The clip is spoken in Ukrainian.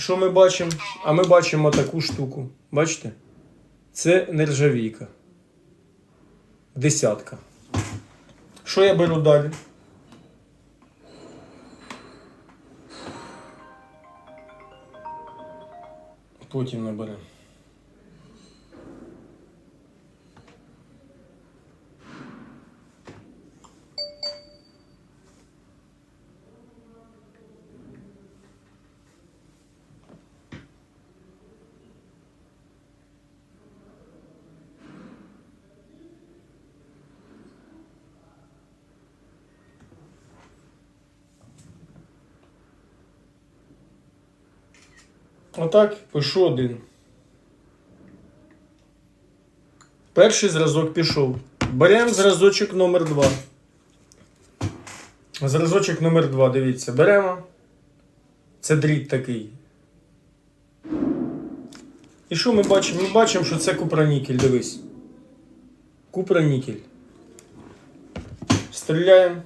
що ми бачимо? А ми бачимо таку штуку. Бачите? Це нержавійка. Десятка. Що я беру далі? Потім наберемо. Отак, пишу один. Перший зразок пішов. Беремо зразочок номер 2. Зразочок номер 2, дивіться, беремо. Це дріт такий. І що ми бачимо? Ми бачимо, що це купранікель, дивись. Купранікель. Стріляємо.